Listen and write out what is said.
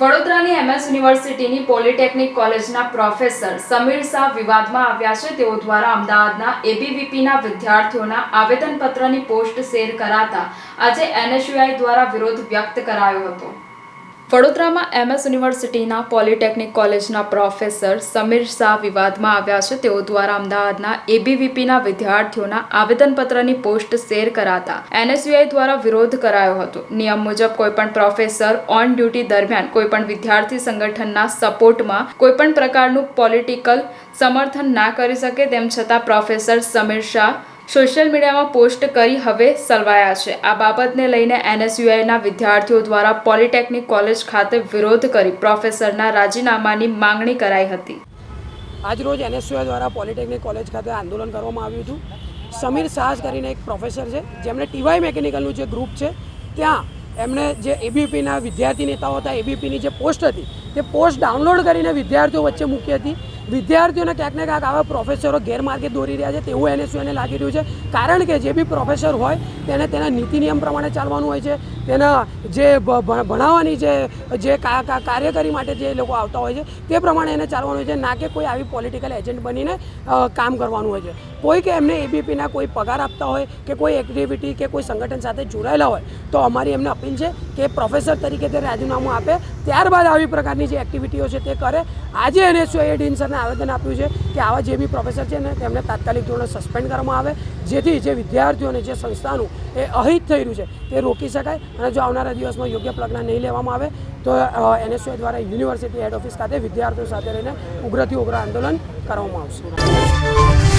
વડોદરાની એમએસ યુનિવર્સિટીની પોલિટેકનિક કોલેજના પ્રોફેસર સમીર શાહ વિવાદમાં આવ્યા છે. તેઓ દ્વારા અમદાવાદના એબીવીપીના વિદ્યાર્થીઓના આવેદનપત્રની પોસ્ટ શેર કરાતા આજે એનએસયુઆઈ દ્વારા વિરોધ વ્યક્ત કરાયો હતો. વડોદરામાં એમએસ યુનિવર્સિટીના પોલિટેકનિક કોલેજના પ્રોફેસર સમીર શાહ વિવાદમાં આવ્યા છે. તેઓ દ્વારા અમદાવાદના એબીવીપીના વિદ્યાર્થીઓના આવેદનપત્રની પોસ્ટ શેર કરાતા એનએસયુઆઈ દ્વારા વિરોધ કરાયો હતો. નિયમ મુજબ કોઈપણ પ્રોફેસર ઓન ડ્યુટી દરમિયાન કોઈપણ વિદ્યાર્થી સંગઠનના સપોર્ટમાં કોઈપણ પ્રકારનું પોલિટિકલ સમર્થન ના કરી શકે તેમ છતાં પ્રોફેસર સમીર શાહ સોશિયલ મીડિયામાં પોસ્ટ કરી હવે સલવાયા છે. આ બાબતને લઈને એનએસયુઆઈના વિદ્યાર્થીઓ દ્વારા પોલિટેકનિક કોલેજ ખાતે વિરોધ કરી પ્રોફેસરના રાજીનામાની માંગણી કરાઈ હતી. આજરોજ એનએસયુઆઈ દ્વારા પોલિટેકનિક કોલેજ ખાતે આંદોલન કરવામાં આવ્યું હતું. સમીર સાહસ કરીને એક પ્રોફેસર છે. જેમણે ટીવાય મેકેનિકલનું જે ગ્રુપ છે, ત્યાં એમણે જે એબીપીના વિદ્યાર્થી નેતાઓ હતા, એબીપીની જે પોસ્ટ હતી, તે પોસ્ટ ડાઉનલોડ કરીને વિદ્યાર્થીઓ વચ્ચે મૂકી હતી. વિદ્યાર્થીઓને ક્યાંક ને ક્યાંક આવા પ્રોફેસરો ગેરમાર્ગે દોરી રહ્યા છે, તેવું એને શું એને લાગી રહ્યું છે. કારણ કે જે બી પ્રોફેસર હોય, તેને તેના નીતિ નિયમ પ્રમાણે ચાલવાનું હોય છે, તેના જે ભણાવવાની જે જે કાર્યકારી માટે જે લોકો આવતા હોય છે, તે પ્રમાણે એને ચાલવાનું હોય છે, ના કે કોઈ આવી પોલિટિકલ એજન્ટ બનીને કામ કરવાનું હોય છે. કોઈ કે એમને એબીપીના કોઈ પગાર આપતા હોય, કે કોઈ એક્ટિવિટી કે કોઈ સંગઠન સાથે જોડાયેલા હોય, તો અમારી એમને અપીલ છે કે પ્રોફેસર તરીકે તે રાજીનામું આપે. ત્યારબાદ આવી પ્રકારની જે એક્ટિવિટીઓ છે તે કરે. આજે એને શું એ ડીન સરને આવેદન આપ્યું છે કે આવા જે બી પ્રોફેસર છે ને, તેમને તાત્કાલિક ધોરણે સસ્પેન્ડ કરવામાં આવે, જેથી જે વિદ્યાર્થીઓને, જે સંસ્થાનું એ અહિત થઈ રહ્યું છે, તે રોકી શકાય અને જો આવનારા દિવસમાં યોગ્ય પગલાં નહીં લેવામાં આવે, તો એનએસયુ દ્વારા યુનિવર્સિટી હેડ ઓફિસ ખાતે વિદ્યાર્થીઓ સાથે રહીને ઉગ્રથી ઉગ્ર આંદોલન કરવામાં આવશે.